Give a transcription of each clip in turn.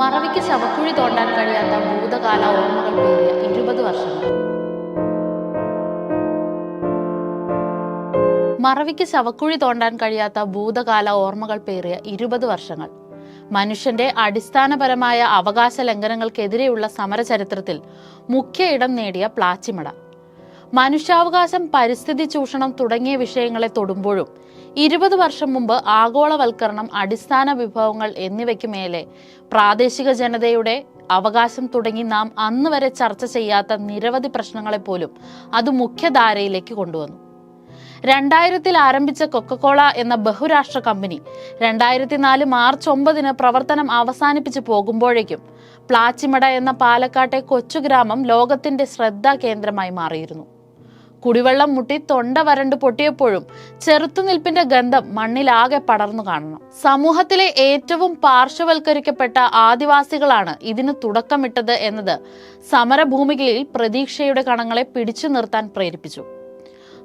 മറവിക്ക് ശവക്കുഴി തോണ്ടാൻ കഴിയാത്ത ഭൂതകാല ഓർമ്മകൾ പേറിയ ഇരുപത് വർഷങ്ങൾ. മറവിക്ക് ശവക്കുഴി തോണ്ടാൻ കഴിയാത്ത ഭൂതകാല ഓർമ്മകൾ പേറിയ ഇരുപത് വർഷങ്ങൾ. മനുഷ്യന്റെ അടിസ്ഥാനപരമായ അവകാശ ലംഘനങ്ങൾക്കെതിരെയുള്ള സമരചരിത്രത്തിൽ മുഖ്യ ഇടം നേടിയ പ്ലാച്ചിമട. മനുഷ്യാവകാശം പരിസ്ഥിതി ചൂഷണം തുടങ്ങിയ വിഷയങ്ങളെ തൊടുമ്പോഴും ഇരുപത് വർഷം മുമ്പ് ആഗോളവൽക്കരണം അടിസ്ഥാന വിഭവങ്ങൾ എന്നിവയ്ക്ക് മേലെ പ്രാദേശിക ജനതയുടെ അവകാശം തുടങ്ങി നാം അന്ന് വരെ ചർച്ച ചെയ്യാത്ത നിരവധി പ്രശ്നങ്ങളെപ്പോലും അത് മുഖ്യധാരയിലേക്ക് കൊണ്ടുവന്നു. രണ്ടായിരത്തിൽ ആരംഭിച്ച കൊക്കക്കോള എന്ന ബഹുരാഷ്ട്ര കമ്പനി രണ്ടായിരത്തി നാല് മാർച്ച് ഒമ്പതിന് പ്രവർത്തനം അവസാനിപ്പിച്ച് പോകുമ്പോഴേക്കും പ്ലാച്ചിമട എന്ന പാലക്കാട്ടെ കൊച്ചുഗ്രാമം ലോകത്തിന്റെ ശ്രദ്ധാ കേന്ദ്രമായി മാറിയിരുന്നു. കുടിവെള്ളം മുട്ടി തൊണ്ട വരണ്ട് പൊട്ടിയപ്പോഴും ചെറുത്തുനിൽപ്പിന്റെ ഗന്ധം മണ്ണിലാകെ പടർന്നു കാണണം. സമൂഹത്തിലെ ഏറ്റവും പാർശ്വവൽക്കരിക്കപ്പെട്ട ആദിവാസികളാണ് ഇതിന് തുടക്കമിട്ടത് എന്നത് സമരഭൂമികളിൽ പ്രതീക്ഷയുടെ കണങ്ങളെ പിടിച്ചു നിർത്താൻ പ്രേരിപ്പിച്ചു.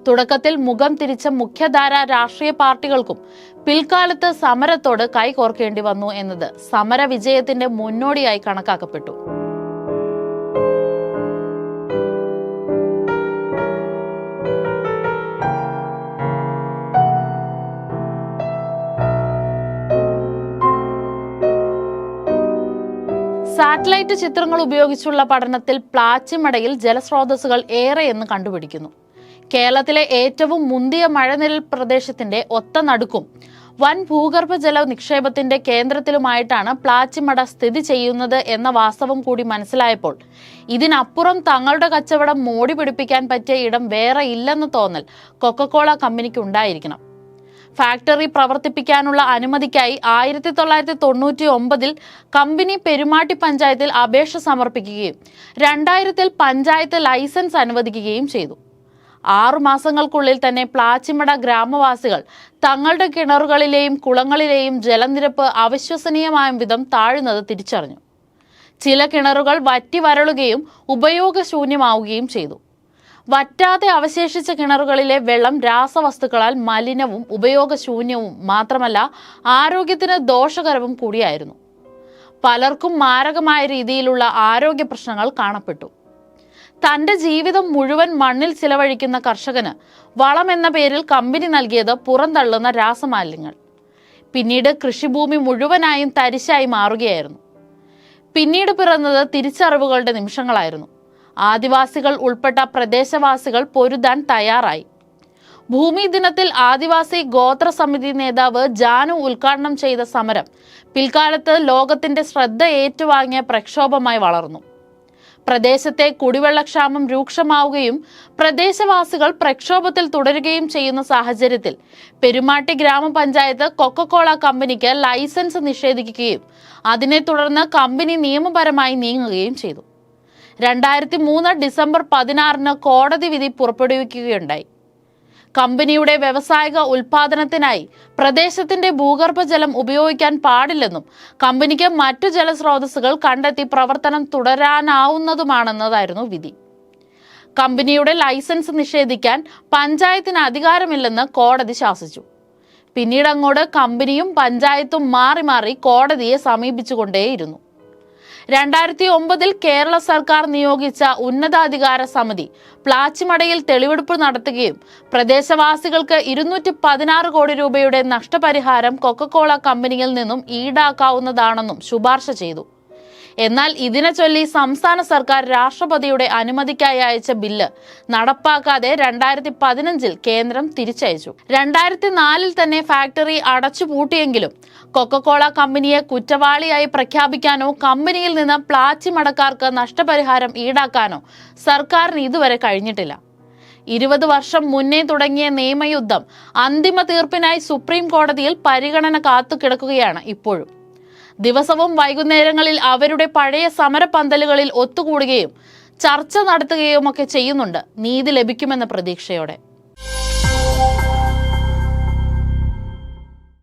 തുടക്കത്തിൽ മുഖം തിരിച്ച മുഖ്യധാര രാഷ്ട്രീയ പാർട്ടികൾക്കും പിൽക്കാലത്ത് സമരത്തോട് കൈകോർക്കേണ്ടി വന്നു എന്നത് സമര വിജയത്തിന്റെ മുന്നോടിയായി കണക്കാക്കപ്പെട്ടു. സാറ്റലൈറ്റ് ചിത്രങ്ങൾ ഉപയോഗിച്ചുള്ള പഠനത്തിൽ പ്ലാച്ചിമടയിൽ ജലസ്രോതസ്സുകൾ ഏറെയെന്ന് കണ്ടുപിടിക്കുന്നു. കേരളത്തിലെ ഏറ്റവും മുന്തിയ മഴനിരൽ പ്രദേശത്തിന്റെ ഒത്ത നടുക്കും വൻ ഭൂഗർഭജല നിക്ഷേപത്തിന്റെ കേന്ദ്രത്തിലുമായിട്ടാണ് പ്ലാച്ചിമട സ്ഥിതി ചെയ്യുന്നത് എന്ന വാസ്തവം കൂടി മനസ്സിലായപ്പോൾ ഇതിനപ്പുറം തങ്ങളുടെ കച്ചവടം മോടി പിടിപ്പിക്കാൻ പറ്റിയ ഇടം വേറെ ഇല്ലെന്ന് തോന്നൽ കൊക്കക്കോള കമ്പനിക്ക് ഉണ്ടായിരിക്കണം. ഫാക്ടറി പ്രവർത്തിപ്പിക്കാനുള്ള അനുമതിക്കായി ആയിരത്തി തൊള്ളായിരത്തി തൊണ്ണൂറ്റി ഒമ്പതിൽ കമ്പനി പെരുമാട്ടി പഞ്ചായത്തിൽ അപേക്ഷ സമർപ്പിക്കുകയും രണ്ടായിരത്തിൽ പഞ്ചായത്ത് ലൈസൻസ് അനുവദിക്കുകയും ചെയ്തു. ആറു മാസങ്ങൾക്കുള്ളിൽ തന്നെ പ്ലാച്ചിമട ഗ്രാമവാസികൾ തങ്ങളുടെ കിണറുകളിലെയും കുളങ്ങളിലെയും ജലനിരപ്പ് അവിശ്വസനീയമായ വിധം താഴുന്നത് തിരിച്ചറിഞ്ഞു. ചില കിണറുകൾ വറ്റി വരളുകയും ഉപയോഗശൂന്യമാവുകയും ചെയ്തു. വറ്റാതെ അവശേഷിച്ച കിണറുകളിലെ വെള്ളം രാസവസ്തുക്കളാൽ മലിനവും ഉപയോഗശൂന്യവും മാത്രമല്ല ആരോഗ്യത്തിന് ദോഷകരവും കൂടിയായിരുന്നു. പലർക്കും മാരകമായ രീതിയിലുള്ള ആരോഗ്യ പ്രശ്നങ്ങൾ കാണപ്പെട്ടു. തന്റെ ജീവിതം മുഴുവൻ മണ്ണിൽ ചിലവഴിക്കുന്ന കർഷകന് വളം എന്ന പേരിൽ കമ്പനി നൽകിയത് പുറന്തള്ളുന്ന രാസമാലിന്യങ്ങൾ. പിന്നീട് കൃഷിഭൂമി മുഴുവനായും തരിശായി മാറുകയായിരുന്നു. പിന്നീട് പിറന്നത് തിരിച്ചറിവുകളുടെ നിമിഷങ്ങളായിരുന്നു. ആദിവാസികൾ ഉൾപ്പെട്ട പ്രദേശവാസികൾ പൊരുതാൻ തയ്യാറായി. ഭൂമി ദിനത്തിൽ ആദിവാസി ഗോത്ര സമിതി നേതാവ് ജാനു ഉദ്ഘാടനം ചെയ്ത സമരം പിൽക്കാലത്ത് ലോകത്തിന്റെ ശ്രദ്ധ ഏറ്റുവാങ്ങിയ പ്രക്ഷോഭമായി വളർന്നു. പ്രദേശത്തെ കുടിവെള്ളക്ഷാമം രൂക്ഷമാവുകയും പ്രദേശവാസികൾ പ്രക്ഷോഭത്തിൽ തുടരുകയും ചെയ്യുന്ന സാഹചര്യത്തിൽ പെരുമാട്ടി ഗ്രാമപഞ്ചായത്ത് കൊക്കക്കോള കമ്പനിക്ക് ലൈസൻസ് നിഷേധിക്കുകയും അതിനെ തുടർന്ന് കമ്പനി നിയമപരമായി നീങ്ങുകയും ചെയ്തു. രണ്ടായിരത്തി മൂന്ന് ഡിസംബർ പതിനാറിന് കോടതി വിധി പുറപ്പെടുവിക്കുകയുണ്ടായി. കമ്പനിയുടെ വ്യവസായിക ഉൽപാദനത്തിനായി പ്രദേശത്തിന്റെ ഭൂഗർഭജലം ഉപയോഗിക്കാൻ പാടില്ലെന്നും കമ്പനിക്ക് മറ്റു ജലസ്രോതസ്സുകൾ കണ്ടെത്തി പ്രവർത്തനം തുടരാനാവുന്നതുമാണെന്നതായിരുന്നു വിധി. കമ്പനിയുടെ ലൈസൻസ് നിഷേധിക്കാൻ പഞ്ചായത്തിന് അധികാരമില്ലെന്ന് കോടതി ശാസിച്ചു. പിന്നീട് അങ്ങോട്ട് കമ്പനിയും പഞ്ചായത്തും മാറി മാറി കോടതിയെ സമീപിച്ചുകൊണ്ടേയിരുന്നു. രണ്ടായിരത്തി ഒമ്പതിൽ കേരള സർക്കാർ നിയോഗിച്ച ഉന്നതാധികാര സമിതി പ്ലാച്ചിമടയിൽ തെളിവെടുപ്പ് നടത്തുകയും പ്രദേശവാസികൾക്ക് ഇരുന്നൂറ്റി പതിനാറ് കോടി രൂപയുടെ നഷ്ടപരിഹാരം കൊക്കക്കോള കമ്പനിയിൽ നിന്നും ഈടാക്കാവുന്നതാണെന്നും ശുപാർശ ചെയ്തു. എന്നാൽ ഇതിനെ ചൊല്ലി സംസ്ഥാന സർക്കാർ രാഷ്ട്രപതിയുടെ അനുമതിക്കായി അയച്ച ബില്ല് നടപ്പാക്കാതെ രണ്ടായിരത്തി പതിനഞ്ചിൽ കേന്ദ്രം തിരിച്ചയച്ചു. രണ്ടായിരത്തി നാലിൽ തന്നെ ഫാക്ടറി അടച്ചുപൂട്ടിയെങ്കിലും കൊക്കക്കോള കമ്പനിയെ കുറ്റവാളിയായി പ്രഖ്യാപിക്കാനോ കമ്പനിയിൽ നിന്ന് പ്ലാറ്റിമടക്കാർക്ക് നഷ്ടപരിഹാരം ഈടാക്കാനോ സർക്കാരിന് ഇതുവരെ കഴിഞ്ഞിട്ടില്ല. ഇരുപത് വർഷം മുന്നേ തുടങ്ങിയ നിയമയുദ്ധം അന്തിമ തീർപ്പിനായി സുപ്രീം കോടതിയിൽ പരിഗണന കാത്തുകിടക്കുകയാണ് ഇപ്പോഴും. ദിവസവും വൈകുന്നേരങ്ങളിൽ അവരുടെ പഴയ സമരപന്തലുകളിൽ ഒത്തുകൂടുകയും ചർച്ച നടത്തുകയും ഒക്കെ ചെയ്യുന്നുണ്ട്. നീതി ലഭിക്കുമെന്ന പ്രതീക്ഷയോടെ.